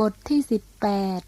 บทที่สิบแปด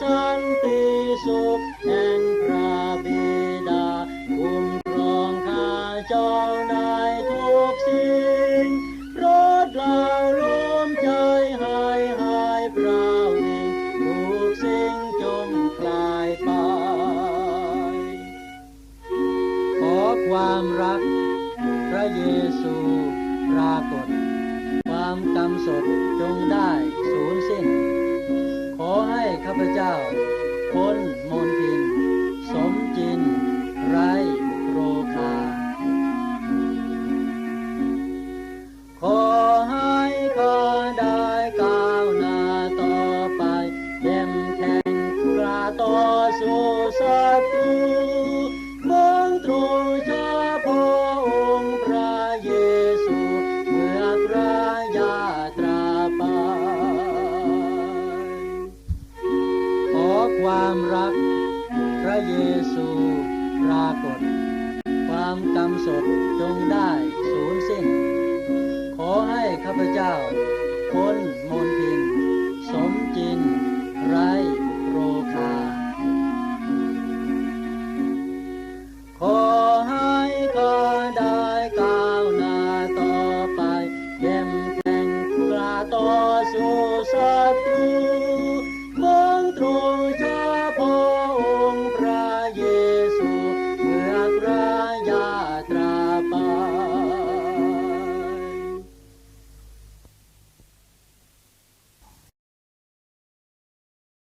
สันติสุขแห่งพระบิดาคุ้มครองข้าเจ้าในทุกสิ่งโปรดเรารวมใจให้หายพระวิงทุกสิ่งจงคลายไป ขอความรักพระเยซูปรากฏ ความกำสดจงได้สูญสิ้น ให้ข้าพเจ้าพ้นมน ความรักพระเยซูปรากฏ ความกำสดจงได้สูญสิ้น ขอให้ข้าพเจ้าพ้นมนทิน